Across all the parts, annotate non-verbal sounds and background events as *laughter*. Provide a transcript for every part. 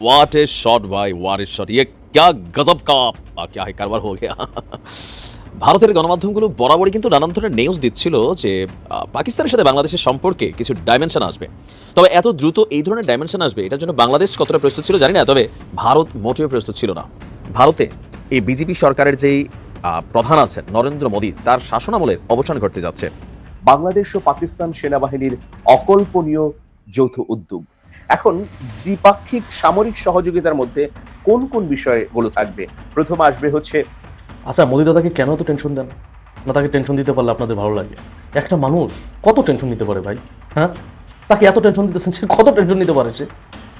What A shot भाई what A shot ये क्या गजब का आ, क्या है কারবার हो गया ভারতের গণমাধ্যমগুলো বরাবরই কিন্তু নানান ধরনের নিউজ দিচ্ছিল যে আহ, পাকিস্তানের সাথে বাংলাদেশের সম্পর্কে কিছু ডাইমেনশন আসবে তবে এত দ্রুত এই ধরনের ডাইমেনশন আসবে এটার জন্য বাংলাদেশ কতটা প্রস্তুত ছিল জানি না তবে ভারত মোটেও প্রস্তুত ছিল না ভারতে এই বিজেপি সরকারের যেই আহ, প্রধান আছেন নরেন্দ্র মোদী তার শাসনামলের অবসান ঘটতে যাচ্ছে বাংলাদেশ ও পাকিস্তান সেনাবাহিনীর অকল্পনীয় যৌথ উদ্যোগ এখন দ্বিপাক্ষিক সামরিক সহযোগিতার মধ্যে কোন কোন বিষয়গুলো থাকবে? প্রথম আসবে হচ্ছে আচ্ছা মোদি দাদাকে কেন তো টেনশন দেন? না তাকে টেনশন দিতে পারলে আপনাদের ভালো লাগে। একটা মানুষ কত টেনশন নিতে পারে ভাই? হ্যাঁ? তাকে এত টেনশন দিতেছেন সে কত টেনশন নিতে পারে সে?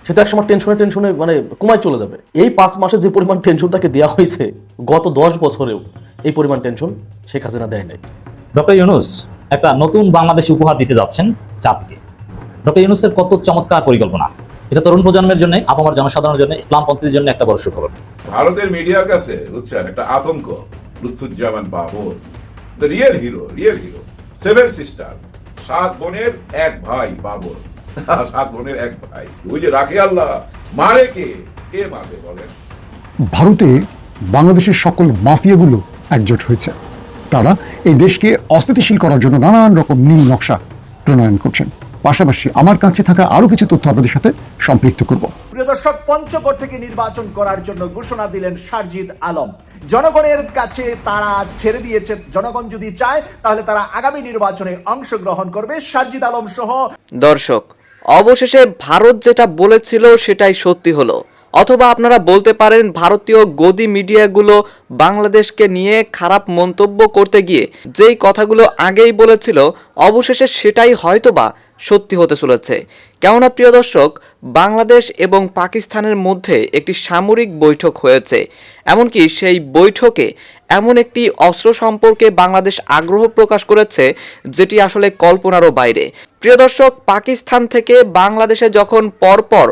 সে তো একসময় টেনশনে টেনশনে মানে কমায় চলে যাবে। এই পাঁচ মাসে যে পরিমাণ টেনশন তাকে দেওয়া হয়েছে গত দশ বছরেও এই পরিমাণ টেনশন শেখ হাসিনা দেয় নাই। ডক্টর ইউনুস একটা নতুন বাংলাদেশ উপহার দিতে যাচ্ছেন জাতিকে ডক্টর ইউনুসের কত চমৎকার পরিকল্পনা। এটা তরুণ প্রজন্মের জন্য আপামার জনসাধারণের জন্য ইসলামপন্থীদের জন্য একটা বড় সুখবর। ভারতের মিডিয়ার কাছে বুঝছেন একটা আতঙ্ক। Lutfuzzaman Babar the real hero real hero seven sister সাত বোনের এক ভাই বাবর *laughs* সাত বোনের এক ভাই। ওই যে রাখে আল্লাহ মারে কে? কে মারবে বলেন? ভারতে বাংলাদেশের সকল মাফিয়াগুলো একজোট হয়েছে। তারা এই দেশকে অস্থিতিশীল করার জন্য নানান রকম নীল নকশা প্রণয়ন করছেন। পাশাপাশি আমার কাছে থাকা আরও কিছু তথ্য আপনাদের সাথে সম্পৃক্ত করব। প্রিয় দর্শক পঞ্চগড় থেকে নির্বাচন করার জন্য ঘোষণা দিলেন সারজিদ আলম। জনগণের কাছে তারা ছেড়ে দিয়েছে। জনগণ যদি চায় তাহলে তারা আগামী নির্বাচনে অংশগ্রহণ করবে। সারজিদ আলম সহ দর্শক অবশেষে ভারত যেটা বলেছিল সেটাই সত্যি হলো। অথবা আপনারা বলতে পারেন ভারতীয় গদি মিডিয়াগুলো বাংলাদেশকে নিয়ে খারাপ মন্তব্য করতে গিয়ে যেই কথাগুলো আগেই বলেছিল অবশেষে সেটাই হয়তোবা সত্যি হতে চলেছে। কেননা, প্রিয় দর্শক, বাংলাদেশ এবং পাকিস্তানের মধ্যে একটি সামরিক বৈঠক হয়েছে। এমনকি সেই বৈঠকে এমন একটি অস্ত্র সম্পর্কে বাংলাদেশ আগ্রহ প্রকাশ করেছে, যেটি আসলে কল্পনারও বাইরে। প্রিয় দর্শক, পাকিস্তান থেকে বাংলাদেশে যখন পরপর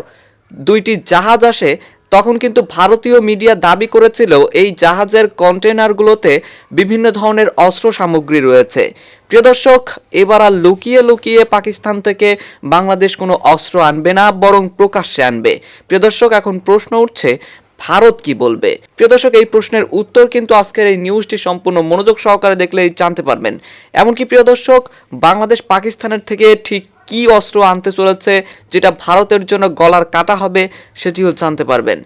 দুইটি জাহাজ আসে তখন কিন্তু ভারতীয় মিডিয়া দাবি করেছিল এই জাহাজের কন্টেনারগুলোতে বিভিন্ন ধরনের অস্ত্র সামগ্রী রয়েছে। প্রিয় দর্শক, এবার আর লুকিয়ে লুকিয়ে পাকিস্তান থেকে বাংলাদেশ কোনো অস্ত্র আনবে না, বরং প্রকাশ্যে আনবে। প্রিয় দর্শক, এখন প্রশ্ন উঠছে ভারত কি বলবে? প্রিয় দর্শক, এই প্রশ্নের উত্তর কিন্তু আজকের এই নিউজটি সম্পূর্ণ মনোযোগ সহকারে দেখলেই জানতে পারবেন। এমনকি প্রিয় দর্শক, বাংলাদেশ পাকিস্তানের থেকে ঠিক কি অস্ত্র আনতে চলেছে, যেটা ভারতের জন্য গলার কাটা হবে, সেটিও জানতে পারবেন।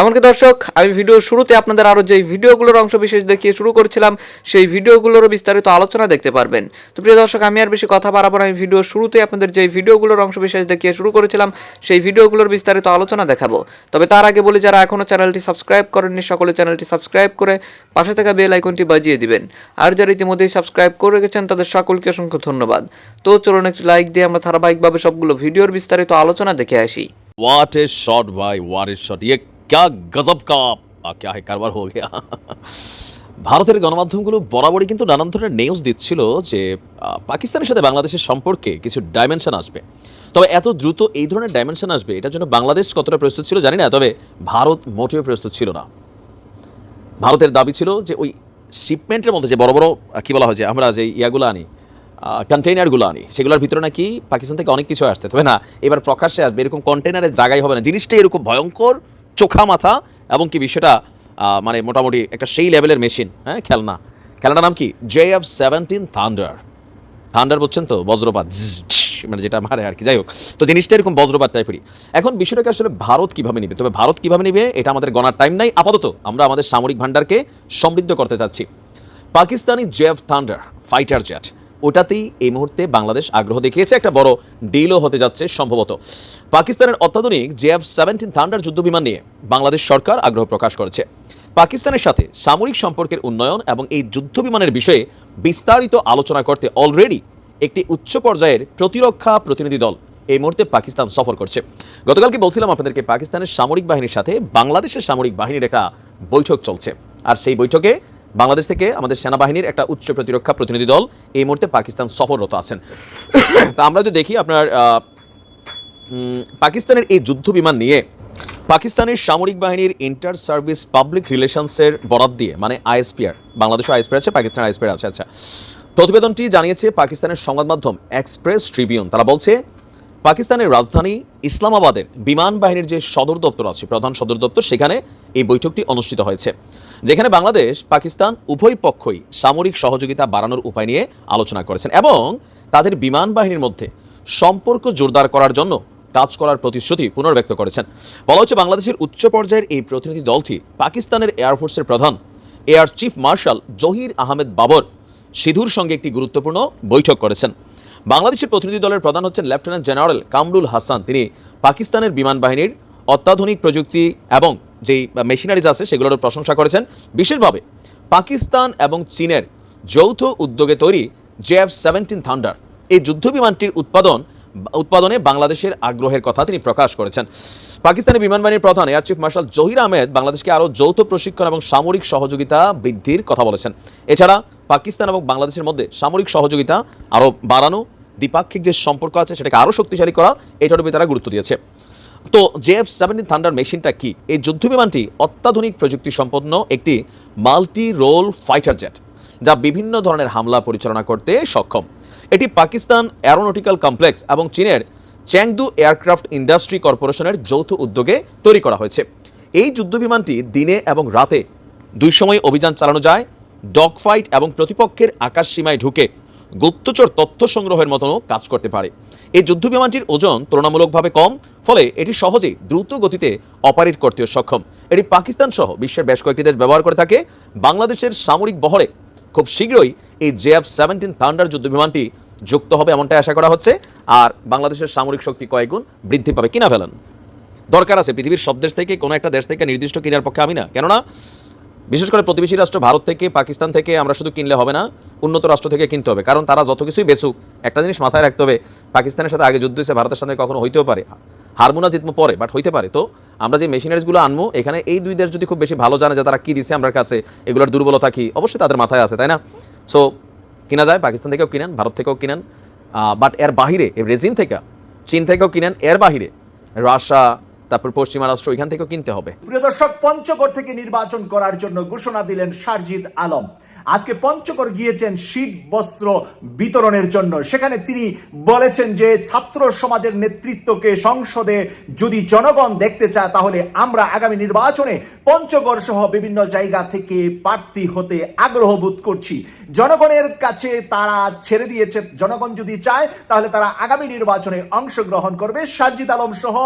এমনকি দর্শক, আমি ভিডিও শুরুতে আপনাদের আরও যে ভিডিওগুলোর অংশ বিশেষ দেখিয়ে শুরু করেছিলাম, সেই ভিডিওগুলোরও বিস্তারিত আলোচনা দেখতে পারবেন। তো প্রিয় দর্শক, আমি আর বেশি কথা বাড়াবো না, আমি ভিডিও শুরুতে আপনাদের যে ভিডিওগুলোর অংশ বিশেষ দেখিয়ে শুরু করেছিলাম, সেই ভিডিওগুলোর বিস্তারিত আলোচনা দেখাবো। তবে তার আগে বলি, যারা এখনও চ্যানেলটি সাবস্ক্রাইব করেননি, সকলে চ্যানেলটি সাবস্ক্রাইব করে পাশে থাকা বেল আইকনটি বাজিয়ে দিবেন। আর যারা ইতিমধ্যেই সাবস্ক্রাইব করে রেখেছেন, তাদের সকলকে অসংখ্য ধন্যবাদ। তো চলুন একটি লাইক দিয়ে আমরা ধারাবাহিকভাবে সবগুলো ভিডিওর বিস্তারিত আলোচনা দেখে আসি। What is shot by what is shot ক্যা গজব কা ক্যা হে কারবার হো গিয়া ভারতের গণমাধ্যমগুলো বরাবরই কিন্তু নানান ধরনের নিউজ দিচ্ছিল যে পাকিস্তানের সাথে বাংলাদেশের সম্পর্কে কিছু ডাইমেনশন আসবে। তবে এত দ্রুত এই ধরনের ডাইমেনশন আসবে, এটার জন্য বাংলাদেশ কতটা প্রস্তুত ছিল জানি না, তবে ভারত মোটেও প্রস্তুত ছিল না। ভারতের দাবি ছিল যে, ওই শিপমেন্টের মধ্যে যে বড় বড় কী বলা হয় যে, আমরা যে ইয়াগুলো আনি কন্টেইনারগুলো আনি, সেগুলোর ভিতরে নাকি পাকিস্তান থেকে অনেক কিছু আসতে। তবে না, এবার প্রকাশ্যে আসবে, এরকম কন্টেইনারের জায়গায় হবে না। জিনিসটা এরকম ভয়ঙ্কর চোখা মাথা এবং কি বিষয়টা মানে মোটামুটি একটা সেই লেভেলের মেশিন হ্যাঁ খেলনা। খেলনার নাম কি? J F seventeen thunder. Thunder বলছেন তো? বজ্রপাত মানে যেটা মারে আর কি। যাই হোক, তো জিনিসটা এরকম বজ্রপাত টাইপেরই এখন বিষয়টাকে আসলে ভারত কীভাবে নেবে? তবে ভারত কীভাবে নেবে? এটা আমাদের গণার টাইম নাই। আপাতত আমরা আমাদের সামরিক ভান্ডারকে সমৃদ্ধ করতে চাচ্ছি। Pakistani JF thunder fighter jet ওটাতেই এই মুহূর্তে বাংলাদেশ আগ্রহ দেখিয়েছে, একটা বড় ডিলও হতে যাচ্ছে সম্ভবত। পাকিস্তানের অত্যাধুনিক জেএফ সেভেন্টিন থান্ডার যুদ্ধবিমান নিয়ে বাংলাদেশ সরকার আগ্রহ প্রকাশ করেছে। পাকিস্তানের সাথে সামরিক সম্পর্কের উন্নয়ন এবং এই যুদ্ধবিমানের বিষয়ে বিস্তারিত আলোচনা করতে অলরেডি একটি উচ্চ পর্যায়ের প্রতিরক্ষা প্রতিনিধি দল এই মুহূর্তে পাকিস্তান সফর করছে। গতকালকে বলছিলাম আপনাদেরকে, পাকিস্তানের সামরিক বাহিনীর সাথে বাংলাদেশের সামরিক বাহিনীর একটা বৈঠক চলছে। আর সেই বৈঠকে বাংলাদেশ থেকে আমাদের সেনাবাহিনীর একটা উচ্চ প্রতিরক্ষা প্রতিনিধি দল এই মুহূর্তে পাকিস্তান সফররত আছেন। তা আমরা যদি দেখি আপনার পাকিস্তানের এই যুদ্ধ বিমান নিয়ে পাকিস্তানের সামরিক বাহিনীর ইন্টার সার্ভিস পাবলিক রিলেশনসের বরাদ দিয়ে মানে আইএসপিআর বাংলাদেশও আইএসপিআর আছে, পাকিস্তান আইএসপিআর আছে। আচ্ছা প্রতিবেদনটি জানিয়েছে পাকিস্তানের সংবাদ মাধ্যম এক্সপ্রেস ট্রিবিউন তারা বলছে, পাকিস্তানের রাজধানী ইসলামাবাদের বিমান বাহিনীর যে সদর দপ্তর আছে, প্রধান সদর দপ্তর, সেখানে এই বৈঠকটি অনুষ্ঠিত হয়েছে। যেখানে বাংলাদেশ, পাকিস্তান উভয় পক্ষই সামরিক সহযোগিতা বাড়ানোর উপায় নিয়ে আলোচনা করেছেন এবং তাদের বিমান বাহিনীর মধ্যে সম্পর্ক জোরদার করার জন্য কাজ করার প্রতিশ্রুতি পুনর্ব্যক্ত করেছেন। বলা হচ্ছে বাংলাদেশের উচ্চ পর্যায়ের এই প্রতিনিধি দলটি পাকিস্তানের এয়ারফোর্সের প্রধান air chief marshal Zaheer Ahmed Babar সিধুর সঙ্গে একটি গুরুত্বপূর্ণ বৈঠক করেছেন। বাংলাদেশের প্রতিনিধি দলের প্রধান হচ্ছেন লেফটেন্যান্ট জেনারেল কামরুল হাসান। তিনি পাকিস্তানের বিমান বাহিনীর অত্যাধুনিক প্রযুক্তি এবং যেই মেশিনারিজ আছে সেগুলোরও প্রশংসা করেছেন। বিশেষভাবে পাকিস্তান এবং চীনের যৌথ উদ্যোগে তৈরি জেএফ সেভেন্টিন থান্ডার, এই যুদ্ধ বিমানটির উৎপাদন, উৎপাদনে বাংলাদেশের আগ্রহের কথা তিনি প্রকাশ করেছেন। পাকিস্তানের বিমান বাহিনীর প্রধান air chief marshal Zaheer Ahmed বাংলাদেশকে আরও যৌথ প্রশিক্ষণ এবং সামরিক সহযোগিতা বৃদ্ধির কথা বলেছেন। এছাড়া পাকিস্তান এবং বাংলাদেশের মধ্যে সামরিক সহযোগিতা আরও বাড়ানো, দ্বিপাক্ষিক যে সম্পর্ক আছে সেটাকে আরও শক্তিশালী করা, এটার উপরে তারা গুরুত্ব দিয়েছে। তো জেএফ সেভেন্টিন থান্ডার মেশিনটা কি? এই যুদ্ধ বিমানটি অত্যাধুনিক প্রযুক্তি সম্পন্ন একটি মাল্টি রোল ফাইটার জেট, যা বিভিন্ন ধরনের হামলা পরিচালনা করতে সক্ষম। এটি পাকিস্তান অ্যারোনটিক্যাল কমপ্লেক্স এবং চীনের চ্যাংদু এয়ারক্রাফট ইন্ডাস্ট্রি কর্পোরেশনের যৌথ উদ্যোগে তৈরি করা হয়েছে। এই যুদ্ধ বিমানটি দিনে এবং রাতে দুই সময় অভিযান চালানো যায় ডগ ফাইট এবং প্রতিপক্ষের আকাশ সীমায় ঢুকে গুপ্তচর তথ্য সংগ্রহের মতনও কাজ করতে পারে। এই যুদ্ধ বিমানটির ওজন তুলনামূলকভাবে কম, ফলে এটি সহজেই দ্রুত গতিতে অপারেট করতেও সক্ষম। এটি পাকিস্তান সহ বিশ্বের বেশ কয়েকটি দেশ ব্যবহার করে থাকে। বাংলাদেশের সামরিক বহরে খুব শীঘ্রই এই জেএফ সেভেন্টিন থান্ডার যুদ্ধ বিমানটি যুক্ত হবে এমনটাই আশা করা হচ্ছে। আর বাংলাদেশের সামরিক শক্তি কয়েকগুণ বৃদ্ধি পাবে কিনা ফেলেন। দরকার আছে পৃথিবীর সব দেশ থেকে কোনো একটা দেশ থেকে নির্দিষ্ট কেনার পক্ষে আমি না। কেননা বিশেষ করে প্রতিবেশী রাষ্ট্র ভারত থেকে, পাকিস্তান থেকে আমরা শুধু কিনলে হবে না, উন্নত রাষ্ট্র থেকে কিনতে হবে। কারণ তারা যত কিছুই বেসুক একটা জিনিস মাথায় রাখতে হবে, পাকিস্তানের সাথে আগে যুদ্ধ হয়েছে, ভারতের সাথে কখনো হইতেও পারে। হারমোনা জিতমো পরে বাট হইতে পারে। তো আমরা যে মেশিনারিজগুলো আনব, এখানে এই দুই দেশ যদি খুব বেশি ভালো জানে যে তারা কী দিচ্ছে আমার কাছে, এগুলোর দুর্বলতা কি, অবশ্যই তাদের মাথায় আছে, তাই না? সো কিনা যায়, পাকিস্তান থেকেও কিনেন, ভারত থেকেও কিনেন বাট এর বাহিরে রেজিম থেকে, চীন থেকেও কিনেন, এর বাহিরে, রাশিয়া তারপর পশ্চিমা রাষ্ট্র এখান থেকেও কিনতে হবে। প্রিয় দর্শক, পঞ্চগড় থেকে নির্বাচন করার জন্য ঘোষণা দিলেন সারজিদ আলম। আজকে পঞ্চগড় গিয়েছেন শীত বস্ত্র বিতরণের জন্য। সেখানে তিনি বলেছেন যে ছাত্র সমাজের নেতৃত্বকে সংসদে যদি জনগণ দেখতে চায়, তাহলে আমরা আগামী নির্বাচনে পঞ্চগড় সহ বিভিন্ন জায়গা থেকে প্রার্থী হতে আগ্রহ বোধ করছি। জনগণের কাছে তারা ছেড়ে দিয়েছে। জনগণ যদি চায়, তাহলে তারা আগামী নির্বাচনে অংশগ্রহণ করবে। সারজিদ আলম সহ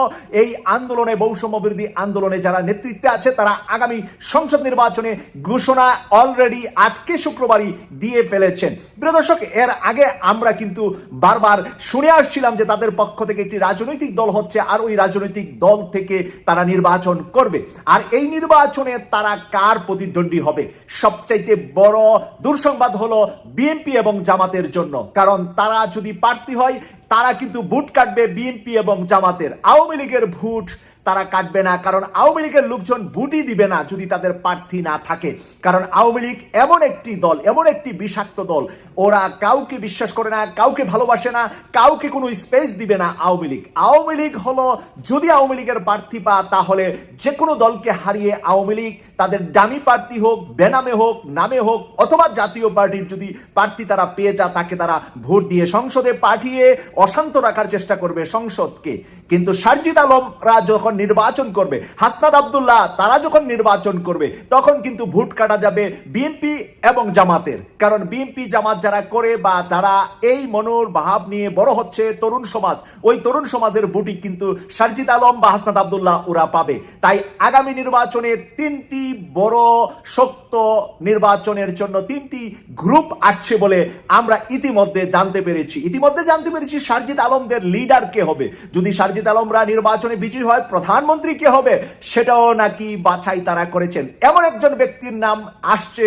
এই আন্দোলনে, বৈষম্য বিরোধী আন্দোলনে যারা নেতৃত্বে আছে, তারা আগামী সংসদ নির্বাচনে ঘোষণা অলরেডি আজকে শুক্রবারই দিয়ে ফেলেছেন। দর্শক, এর আগে আমরা কিন্তু বারবার শুনে আসছিলাম যে তাদের পক্ষ থেকে একটি রাজনৈতিক দল হচ্ছে আর ওই রাজনৈতিক দল থেকে তারা নির্বাচন করবে। আর এই নির্বাচনে তারা কার প্রতিদ্বন্দ্বী হবে? সবচাইতে বড় দুঃসংবাদ হলো বিএনপি এবং জামাতের জন্য। কারণ তারা যদি প্রার্থী হয়, তারা কিন্তু ভোট কাটবে বিএনপি এবং জামাতের। আওয়ামী লীগের ভোট তারা কাটবে না, কারণ আওয়ামী লীগের লোকজন বুটি দিবে না যদি তাদের প্রার্থী না থাকে। কারণ আওয়ামী লীগ এমন একটি দল, এমন একটি বিষাক্ত দল। ওরা কাউকে বিশ্বাস করে না, কাউকে ভালোবাসে না, কাউকে কোনো স্পেস দিবে না আওয়ামী লীগ। আওয়ামী লীগ হলো, যদি আওয়ামী লীগের প্রার্থী পা, তাহলে যে কোনো দলকে হারিয়ে আওয়ামী লীগ তাদের ডামি প্রার্থী হোক, বেনামে হোক, নামে হোক, অথবা জাতীয় পার্টির যদি প্রার্থী তারা পেয়ে যা তাকে তারা ভোট দিয়ে সংসদে পাঠিয়ে অশান্ত রাখার চেষ্টা করবে সংসদকে। কিন্তু সারজিদ আলমরা যখন নির্বাচন করবে হাসনাদ আবদুল্লাহ, তারা যখন নির্বাচন করবে, তখন কিন্তু ভোট কাটা যাবে বিএনপি এবং জামাতের। কারণ বিএনপি জামাত যারা করে বা যারা এই মনোর ভাব নিয়ে বড় হচ্ছে তরুণ সমাজ, ওই তরুণ সমাজের ভোটই কিন্তু সারজিদ আলম বা হাসনাদ আবদুল্লাহ ওরা পাবে। তাই আগামী নির্বাচনে তিনটি বড় শক্ত নির্বাচনের জন্য তিনটি গ্রুপ আসছে বলে আমরা ইতিমধ্যে জানতে পেরেছি। ইতিমধ্যে জানতে পেরেছি সারজিদ আলমদের লিডার কে হবে। যদি সারজিদ আলমরা নির্বাচনে বিজয়ী হয় প্রধানমন্ত্রী কে হবে সেটাও নাকি বাছাই তারা করেছেন। এমন একজন ব্যক্তির নাম আসছে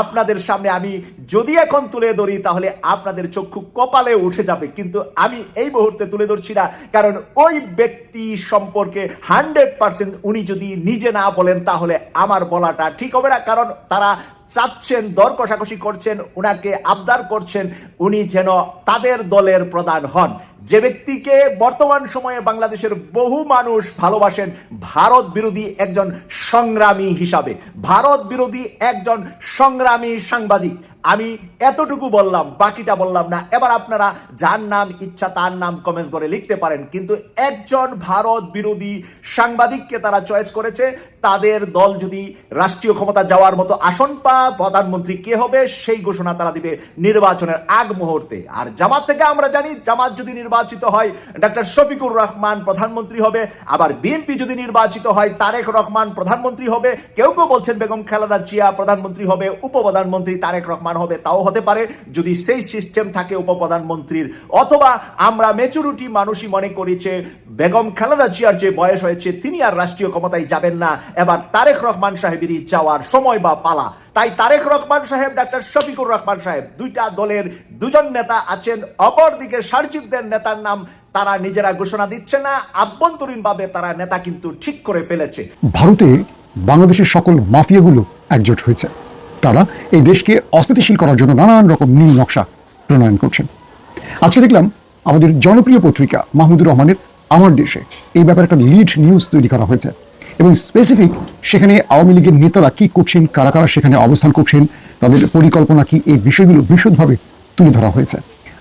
আপনাদের সামনে। আমি যদি এখন তুলে ধরি, তাহলে আপনাদের চক্ষু কপালে উঠে যাবে। কিন্তু আমি এই মুহূর্তে তুলে ধরছি না, কারণ ওই ব্যক্তি সম্পর্কে হান্ড্রেড পার্সেন্ট উনি যদি নিজে না বলেন, তাহলে আমার বলাটা ঠিক হবে না। কারণ তারা চাচ্ছেন, দর কষাকষি করছেন, উনাকে আবদার করছেন, উনি যেন তাদের দলের প্রধান হন। যে ব্যক্তিকে বর্তমান সময়ে বাংলাদেশের বহু মানুষ ভালোবাসেন, ভারত বিরোধী একজন সংগ্রামী হিসাবে। ভারত বিরোধী একজন সংগ্রামী সাংবাদিক। আমি এতটুকু বললাম, বাকিটা বললাম না। এবার আপনারা যার নাম ইচ্ছা তার নাম কমেন্টস করে লিখতে পারেন। কিন্তু একজন ভারত বিরোধী সাংবাদিককে তারা চয়েস করেছে, তাদের দল যদি রাষ্ট্রীয় ক্ষমতা যাওয়ার মতো আসন পা প্রধানমন্ত্রী কে হবে সেই ঘোষণা তারা দিবে নির্বাচনের আগ মুহূর্তে। আর জামাত থেকে আমরা জানি, জামাত যদি নির্বাচিত হয়, ডাক্তার শফিকুর রহমান প্রধানমন্ত্রী হবে। আবার বিএনপি যদি নির্বাচিত হয়, তারেক রহমান প্রধানমন্ত্রী হবে। কেউ কেউ বলছেন বেগম খালেদা জিয়া প্রধানমন্ত্রী হবে, উপপ্রধানমন্ত্রী তারেক রহমান হবে, তাও হতে পারে যদি সেই সিস্টেম থাকে উপপ্রধানমন্ত্রীর। অথবা আমরা মেচুরিটি মানুষই মনে করেছে বেগম খালেদা জিয়ার যে বয়স হয়েছে, তিনি আর রাষ্ট্রীয় ক্ষমতায় যাবেন না। এবার তারেক রহমান সাহেবেরই যাওয়ার সময় বা পালা। তাই তারেক রহমান সাহেব, ডাক্তার শফিকুর রহমান সাহেব, দুইটা দলের দুজন নেতা আছেন, অপরদিকে সার্জিতদের নেতার নাম তারা নিজেরা ঘোষণা দিচ্ছে না, আভ্যন্তরীণভাবে তারা নেতা কিন্তু ঠিক করে ফেলেছে। ভারতে বাংলাদেশের সকল মাফিয়াগুলো একজোট হয়েছে। তারা এই দেশকে অস্থিতিশীল করার জন্য নানান রকম নীল নকশা প্রণয়ন করছেন। আজকে দেখলাম আমাদের জনপ্রিয় পত্রিকা মাহমুদুর রহমানের আমার দেশে এই ব্যাপারে একটা লিড নিউজ তৈরি করা হয়েছে এবং স্পেসিফিক সেখানে আওয়ামী লীগের নেতারা কি করছেন, কারা কারা সেখানে অবস্থান করছেন, তাদের পরিকল্পনা কি, এই বিষয়গুলো বিশদভাবে তুলে ধরা হয়েছে।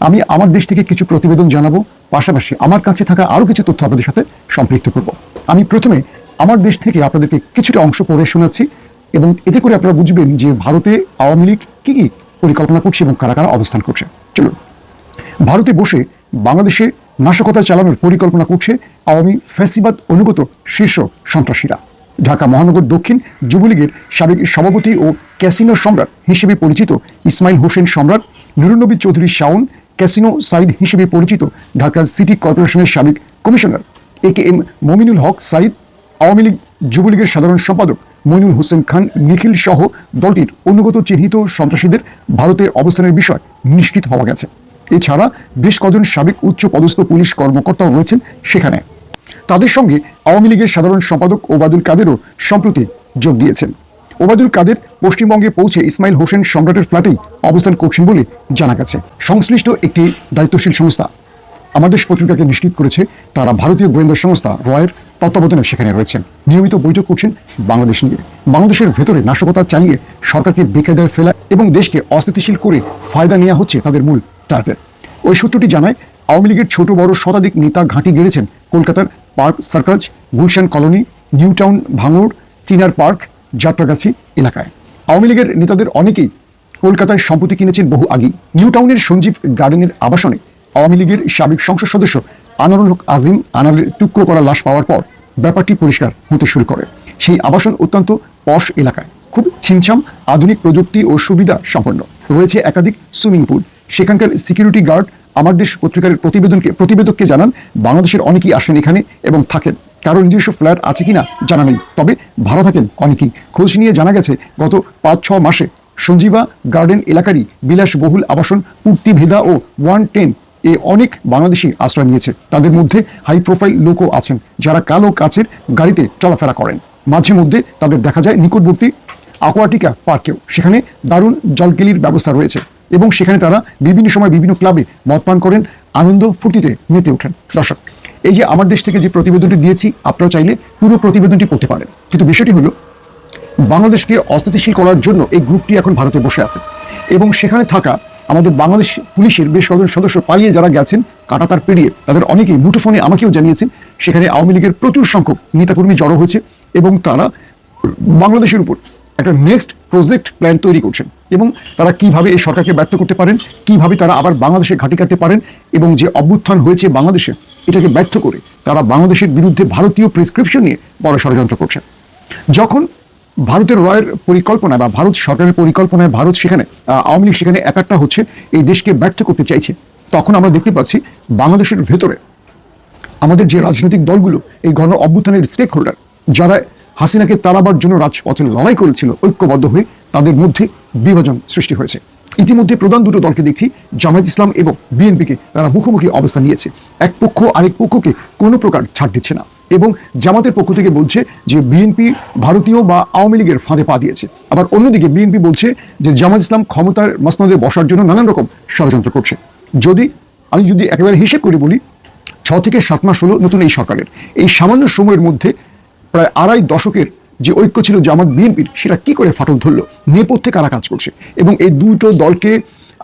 আমি আমার দেশ থেকে কিছু প্রতিবেদন জানাব, পাশাপাশি আমার কাছে থাকা আরও কিছু তথ্য আপনাদের সাথে সম্পৃক্ত করব। আমি প্রথমে আমার দেশ থেকে আপনাদেরকে কিছুটা অংশ পড়ে শোনাচ্ছি। এবং এতে করে আপনারা বুঝবেন যে ভারতে আওয়ামী লীগ কী কী পরিকল্পনা করছে এবং কারা কারা অবস্থান করছে। চলুন। ভারতে বসে বাংলাদেশে নাশকতা চালানোর পরিকল্পনা করছে আওয়ামী ফ্যাসিবাদ অনুগত শীর্ষ সন্ত্রাসীরা। ঢাকা মহানগর দক্ষিণ যুবলীগের সাবেক সভাপতি ও ক্যাসিনো সম্রাট হিসেবে পরিচিত ইসমাইল হোসেন সম্রাট নুরুন্নবী চৌধুরী শাওন, ক্যাসিনো সাইদ হিসেবে পরিচিত ঢাকা সিটি কর্পোরেশনের সাবেক commissioner, A K M Mominul Haque Sayeed Awami League যুবলীগের সাধারণ সম্পাদক মইনুল হোসেন খান, নিখিল সহ দলটির অনুগত চিহ্নিত সন্ত্রাসীদের ভারতে অবস্থানের বিষয় নিশ্চিত হওয়া গেছে। এছাড়া বেশ কজন সাবেক উচ্চ পদস্থ পুলিশ কর্মকর্তাও রয়েছেন সেখানে। তাদের সঙ্গে আওয়ামী লীগের সাধারণ সম্পাদক ওবায়দুল কাদেরও সম্প্রতি যোগ দিয়েছেন। ওবায়দুল কাদের পশ্চিমবঙ্গে পৌঁছে ইসমাইল হোসেন সম্রাটের ফ্ল্যাটেই অবস্থান করছেন বলে জানা গেছে। সংশ্লিষ্ট একটি দায়িত্বশীল সংস্থা। আমাদের পত্রিকাকে নিশ্চিত করেছে, তারা ভারতীয় গোয়েন্দা সংস্থা রয়ের তত্ত্বাবধানে সেখানে রয়েছেন। নিয়মিত বৈঠক করছেন বাংলাদেশ নিয়ে। বাংলাদেশের ভেতরে নাশকতা চালিয়ে সরকারকে বেকায়দায় ফেলা এবং দেশকে অস্থিতিশীল করে ফায়দা নেওয়া হচ্ছে তাদের মূল টার্গেট। ওই সূত্রটি জানায়, আওয়ামী লীগের ছোট বড় শতাধিক নেতা ঘাঁটি গেড়েছেন কলকাতার park circus Gulshan colony, new town ভাঙড়, চিনার পার্ক, যাত্রাগাছি এলাকায়। আওয়ামী লীগের নেতাদের অনেকেই কলকাতায় সম্পত্তি কিনেছেন বহু আগেই। নিউ টাউনের সঞ্জীব গার্ডেনের আবাসনে আওয়ামী লীগের সাবেক সংসদ সদস্য আনারুল হক আজিম আনারের টুকরো করা লাশ পাওয়ার পর ব্যাপারটি পরিষ্কার হতে শুরু করে। সেই আবাসন অত্যন্ত পশ এলাকায়। খুব ছিমছাম, আধুনিক প্রযুক্তি ও সুবিধা সম্পন্ন। রয়েছে একাধিক সুইমিং পুল। সেখানকার সিকিউরিটি গার্ড আমার দেশ পত্রিকার প্রতিবেদনকে প্রতিবেদককে জানান, বাংলাদেশের অনেকেই আসেন এখানে এবং থাকেন। কারও নিজস্ব ফ্ল্যাট আছে কিনা জানা নেই। তবে ভালো থাকেন অনেকেই। খোঁজ নিয়ে জানা গেছে, গত পাঁচ ছ মাসে সঞ্জীবা গার্ডেন এলাকারই বিলাসবহুল আবাসন পূর্তি ভেদা ও ওয়ান টেন এ অনেক বাংলাদেশি আশ্রয় নিয়েছে। তাদের মধ্যে হাই প্রোফাইল লোকও আছেন, যারা কালো কাচের গাড়িতে চলাফেরা করেন। মাঝে মধ্যে তাদের দেখা যায় নিকটবর্তী আকোয়াটিকা পার্কেও। সেখানে দারুণ জলকেলির ব্যবস্থা রয়েছে এবং সেখানে তারা বিভিন্ন সময় বিভিন্ন ক্লাবে মদ পান করেন, আনন্দ ফুর্তিতে মেতে ওঠেন। দর্শক, এই যে আমার দেশ থেকে যে প্রতিবেদনটি দিয়েছি, আপনারা চাইলে পুরো প্রতিবেদনটি পড়তে পারেন। কিন্তু বিষয়টি হলো, বাংলাদেশকে অস্থিতিশীল করার জন্য এই গ্রুপটি এখন ভারতে বসে আছে এবং সেখানে থাকা আমাদের বাংলাদেশ পুলিশের বেশ কয়েকজন সদস্য পালিয়ে যারা গেছেন কাটাতার পেরিয়ে তাদের অনেকেই মুঠোফোনে আমাকেও জানিয়েছেন, সেখানে আওয়ামী লীগের প্রচুর সংখ্যক নেতাকর্মী জড়ো হয়েছে এবং তারা বাংলাদেশের উপর একটা নেক্সট প্রজেক্ট প্ল্যান তৈরি করছেন এবং তারা কীভাবে এই সরকারকে ব্যর্থ করতে পারেন, কীভাবে তারা আবার বাংলাদেশে ঘাঁটি কাটতে পারেন এবং যে অভ্যুত্থান হয়েছে বাংলাদেশে এটাকে ব্যর্থ করে তারা বাংলাদেশের বিরুদ্ধে ভারতীয় প্রেসক্রিপশন নিয়ে বড় ষড়যন্ত্র করছেন। যখন ভারতের রয়ের পরিকল্পনা বা ভারত সরকারের পরিকল্পনায় ভারত সেখানে আওয়ামী লীগ সেখানে একাট্টা হচ্ছে, এই দেশকে ব্যর্থ করতে চাইছে। তখন আমরা দেখতে পাচ্ছি বাংলাদেশের ভেতরে আমাদের যে রাজনৈতিক দলগুলো, এই গণ অভ্যুত্থানের স্টেক হোল্ডার যারা হাসিনাকে তাড়াবার জন্য রাজপথে লড়াই করেছিল, ঐক্যবদ্ধ হয়ে তাদের মধ্যে বিভাজন সৃষ্টি হয়েছে। ইতিমধ্যে প্রধান দুটো দলকে দেখছি, জামায়াত ইসলাম এবং বিএনপিকে তারা মুখোমুখি অবস্থান নিয়েছে। এক পক্ষ আরেক পক্ষকে কোনো প্রকার ছাড় দিচ্ছে না। এবং জামাতের পক্ষ থেকে বলছে যে বিএনপি ভারতীয় বা আওয়ামী লীগের ফাঁদে পা দিয়েছে। আবার অন্যদিকে বিএনপি বলছে যে জামাত ইসলাম ক্ষমতার মসনদে বসার জন্য নানান রকম ষড়যন্ত্র করছে। যদি আমি যদি একেবারে হিসেব করে বলি, ছ থেকে সাত মাস হলো নতুন এই সরকারের। এই সামান্য সময়ের মধ্যে প্রায় আড়াই দশকের যে ঐক্য ছিল জামাত বিএনপির, সেটা কি করে ফাটল ধরলো? নেপথ্যে কারা কাজ করছে? এবং এই দুটো দলকে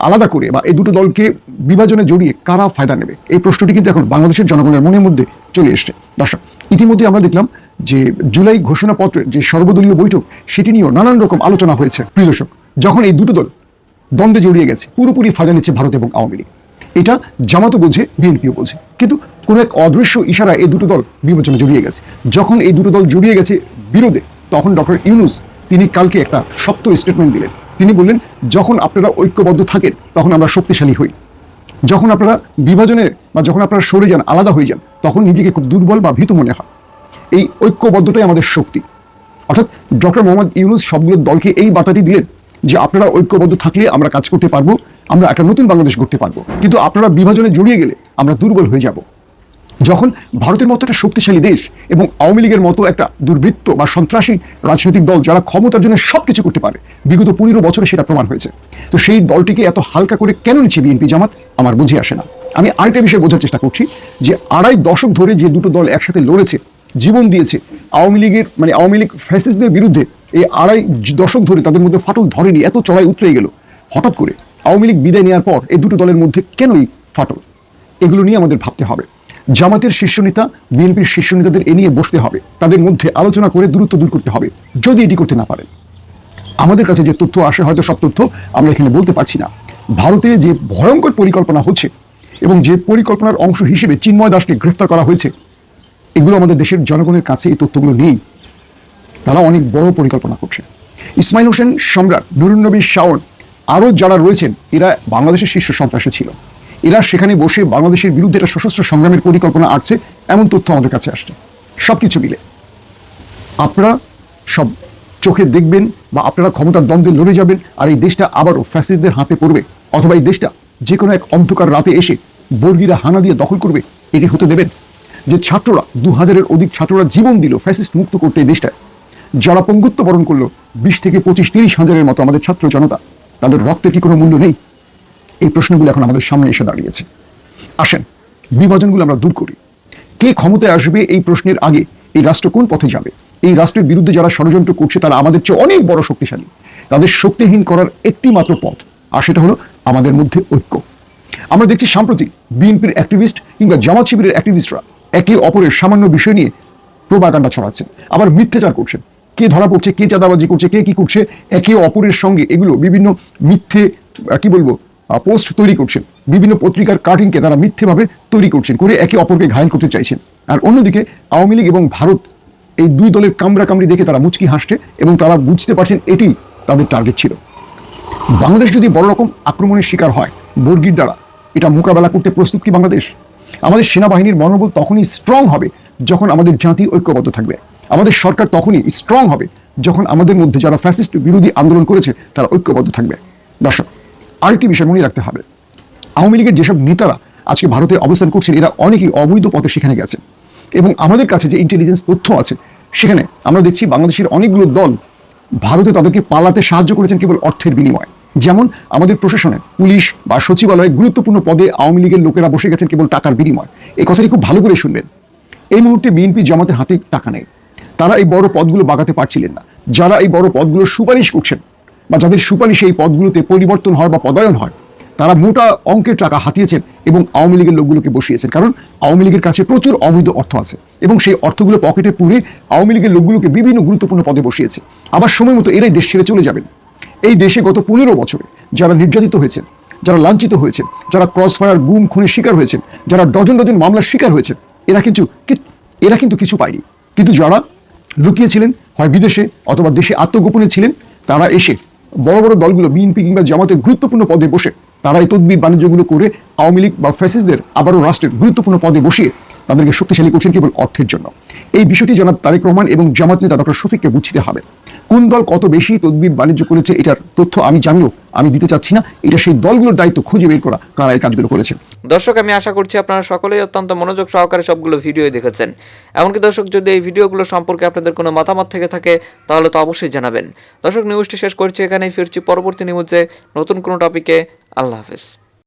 আলাদা করে বা এই দুটো দলকে বিভাজনে জড়িয়ে কারা ফায়দা নেবে? এই প্রশ্নটি কিন্তু এখন বাংলাদেশের জনগণের মনের মধ্যে চলে এসছে। দর্শক, ইতিমধ্যে আমরা দেখলাম যে জুলাই ঘোষণাপত্রের যে সর্বদলীয় বৈঠক, সেটি নিয়েও নানান রকম আলোচনা হয়েছে। প্রিয় দর্শক, যখন এই দুটো দল দ্বন্দ্বে জড়িয়ে গেছে, পুরোপুরি ফায়দা নিচ্ছে ভারত এবং আওয়ামী লীগ। এটা জামাতও বোঝে, বিএনপিও বোঝে। কিন্তু কোনো এক অদৃশ্য ইশারা এই দুটো দল বিবেচনা জড়িয়ে গেছে। যখন এই দুটো দল জড়িয়ে গেছে বিরোধে, তখন ডক্টর ইউনুস তিনি কালকে একটা শক্ত স্টেটমেন্ট দিলেন। তিনি বললেন, যখন আপনারা ঐক্যবদ্ধ থাকেন, তখন আমরা শক্তিশালী হই। যখন আপনারা বিভাজনে বা যখন আপনারা সরে যান, আলাদা হয়ে যান, তখন নিজেকে খুব দুর্বল বা ভীত মনে হয়। এই ঐক্যবদ্ধটাই আমাদের শক্তি। অর্থাৎ ডক্টর মোহাম্মদ ইউনুস সবগুলো দলকে এই বার্তাটি দিলেন যে, আপনারা ঐক্যবদ্ধ থাকলে আমরা কাজ করতে পারব, আমরা একটা নতুন বাংলাদেশ গড়তে পারব। কিন্তু আপনারা বিভাজনে জড়িয়ে গেলে আমরা দুর্বল হয়ে যাব। যখন ভারতের মতো একটা শক্তিশালী দেশ এবং আওয়ামী লীগের মতো একটা দুর্বৃত্ত বা সন্ত্রাসী রাজনৈতিক দল যারা ক্ষমতার জন্য সব কিছু করতে পারে, বিগত পনেরো বছরে সেটা প্রমাণ হয়েছে। তো সেই দলটিকে এত হালকা করে কেন নিচ্ছে বিএনপি জামাত, আমার বুঝে আসে না। আমি আরেকটা বিষয় বোঝার চেষ্টা করছি যে আড়াই দশক ধরে যে দুটো দল একসাথে লড়েছে, জীবন দিয়েছে, আওয়ামী লীগের মানে আওয়ামী লীগ ফ্যাসিস্টদের বিরুদ্ধে এই আড়াই দশক ধরে তাদের মধ্যে ফাটল ধরেনি, এত চড়াই উতরে গেল। হঠাৎ করে আওয়ামী লীগ বিদায় নেওয়ার পর এই দুটো দলের মধ্যে কেনই ফাটল? এগুলো নিয়ে আমাদের ভাবতে হবে। জামাতের শীর্ষ নেতা, বিএনপির শীর্ষ নেতাদের এ নিয়ে বসতে হবে। তাদের মধ্যে আলোচনা করে দূরত্ব দূর করতে হবে, যদি এটি করতে না পারেন। আমাদের কাছে যে তথ্য আসে, হয়তো সব তথ্য আমরা এখানে বলতে পারছি না। ভারতে যে ভয়ঙ্কর পরিকল্পনা হচ্ছে এবং যে পরিকল্পনার অংশ হিসেবে চিন্ময় দাসকে গ্রেফতার করা হয়েছে, এগুলো আমাদের দেশের জনগণের কাছে এই তথ্যগুলো নেই। তারা অনেক বড় পরিকল্পনা করছে। ইসমাইল হোসেন সম্রাট নুরুন্নবী শাওন, আরও যারা রয়েছেন, এরা বাংলাদেশের শীর্ষ সন্ত্রাসে ছিল। এরা সেখানে বসে বাংলাদেশের বিরুদ্ধে একটা সশস্ত্র সংগ্রামের পরিকল্পনা আসছে এমন তথ্য আমাদের কাছে আসছে। সব কিছু মিলে। আপনারা সব চোখে দেখবেন বা আপনারা ক্ষমতার দ্বন্দ্বে লড়ে যাবেন আর এই দেশটা আবারও ফ্যাসিস্টদের হাতে পড়বে। অথবা এই দেশটা যে কোনো এক অন্ধকার রাতে এসে বর্গীরা হানা দিয়ে দখল করবে এটি হতে দেবেন। যে ছাত্ররা দু হাজারের অধিক ছাত্ররা জীবন দিল ফ্যাসিস্ট মুক্ত করতে এই দেশটায়। যারা পঙ্গুত্ব বরণ করল, বিশ থেকে পঁচিশ, তিরিশ হাজারের মতো আমাদের ছাত্র জনতা, তাদের রক্তের কি কোনো মূল্য নেই? এই প্রশ্নগুলো এখন আমাদের সামনে এসে দাঁড়িয়েছে। আসেন, বিভাজনগুলো আমরা দূর করি। কে ক্ষমতায় আসবে এই প্রশ্নের আগে এই রাষ্ট্র কোন পথে যাবে? এই রাষ্ট্রের বিরুদ্ধে যারা ষড়যন্ত্র করছে, তারা আমাদের চেয়ে অনেক বড় শক্তিশালী। তাদের শক্তিহীন করার একটি মাত্র পথ, আর সেটা হলো আমাদের মধ্যে ঐক্য। আমরা দেখছি সাম্প্রতিক বিএনপির অ্যাক্টিভিস্ট কিংবা জামাত শিবিরের অ্যাক্টিভিস্টরা একে অপরের সামান্য বিষয় নিয়ে প্রোপাগান্ডা ছড়াচ্ছেন, আবার মিথ্যাচার করছেন। কে ধরা পড়ছে, কে চাঁদাবাজি করছে, কে কি করছে, একে অপরের সঙ্গে এগুলো বিভিন্ন মিথ্যে কি বলব পোস্ট তৈরি করছেন। বিভিন্ন পত্রিকার কাটিংকে তারা মিথ্যেভাবে তৈরি করছেন করে একে অপরকে ঘায়ল করতে চাইছেন। আর অন্যদিকে আওয়ামী লীগ এবং ভারত এই দুই দলের কামড়া কামড়ি দেখে তারা মুচকি হাসছে এবং তারা বুঝতে পারছেন এটি তাদের টার্গেট ছিল। বাংলাদেশ যদি বড় রকম আক্রমণের শিকার হয় বর্গির দ্বারা, এটা মোকাবেলা করতে প্রস্তুত কি বাংলাদেশ? আমাদের সেনাবাহিনীর মনোবল তখনই স্ট্রং হবে যখন আমাদের জাতি ঐক্যবদ্ধ থাকবে। আমাদের সরকার তখনই স্ট্রং হবে যখন আমাদের মধ্যে যারা ফ্যাসিস্ট বিরোধী আন্দোলন করেছে তারা ঐক্যবদ্ধ থাকবে। দর্শক আরেকটি বিষয় মনে রাখতে হবে। আওয়ামী লীগের যেসব নেতারা আজকে ভারতে অবস্থান করছেন, এরা অনেকেই অবৈধ পথে সেখানে গেছেন। এবং আমাদের কাছে যে ইন্টেলিজেন্স তথ্য আছে, সেখানে আমরা দেখছি বাংলাদেশের অনেকগুলো দল ভারতে তাদেরকে পালাতে সাহায্য করেছেন কেবল অর্থের বিনিময়ে। যেমন আমাদের প্রশাসনে, পুলিশ বা সচিবালয়ে গুরুত্বপূর্ণ পদে আওয়ামী লীগের লোকেরা বসে গেছেন কেবল টাকার বিনিময়। এই কথাটি খুব ভালো করে শুনবেন। এই মুহূর্তে বিএনপি জামাতের হাতে টাকা নেই। তারা এই বড় পদগুলো বাগাতে পারছিলেন না। যারা এই বড় পদগুলো সুপারিশ করছেন বা যাদের সুপারিশে এই পদগুলোতে পরিবর্তন হয় বা পদায়ন হয়, তারা মোটা অঙ্কের টাকা হাতিয়েছেন এবং আওয়ামী লীগের লোকগুলোকে বসিয়েছেন। কারণ আওয়ামী লীগের কাছে প্রচুর অবৈধ অর্থ আছে এবং সেই অর্থগুলো পকেটে পুরে আওয়ামী লীগের লোকগুলোকে বিভিন্ন গুরুত্বপূর্ণ পদে বসিয়েছে। আবার সময় মতো এরাই দেশ ছেড়ে চলে যাবেন। এই দেশে গত পনেরো বছরে যারা নির্যাতিত হয়েছেন, যারা লাঞ্ছিত হয়েছেন, যারা ক্রস ফায়ার গুম, খুনের শিকার হয়েছেন, যারা ডজন ডজন মামলার শিকার হয়েছেন, এরা কিন্তু এরা কিন্তু কিছু পায়নি। কিন্তু যারা লুকিয়েছিলেন, হয় বিদেশে অথবা দেশে আত্মগোপনে ছিলেন, তারা এসে বড় বড় দলগুলো বিএনপি কিংবা জামাতের গুরুত্বপূর্ণ পদে বসে তারা এই তদবির বাণিজ্যগুলো করে আওয়ামী লীগ বা ফ্যাসিসদের আবারও রাষ্ট্রের গুরুত্বপূর্ণ পদে বসিয়ে তাদেরকে শক্তিশালী করছেন কেবল অর্থের জন্য। এই বিষয়টি জনাব তারেক রহমান এবং জামাত নেতা ডক্টর শফিককে বুঝতে হবে। কোন দল কত বেশি তদবির বাণিজ্য করেছে এটার তথ্য আমি জানিও আমি দিতে চাচ্ছি না। এটা সেই দলগুলোর দায়িত্ব খুঁজে বের করা কারা এই কাজগুলো করেছে। দর্শক, আমি আশা করছি আপনারা সকলেই অত্যন্ত মনোযোগ সহকারে সবগুলো ভিডিও দেখেছেন। এমনকি দর্শক, যদি এই ভিডিওগুলো সম্পর্কে আপনাদের কোনো মতামত থেকে থাকে, তাহলে তো অবশ্যই জানাবেন। দর্শক নিউজটি শেষ করছি এখানেই, ফিরছি পরবর্তী নিউজে নতুন কোনো টপিকে আল্লাহ হাফেজ।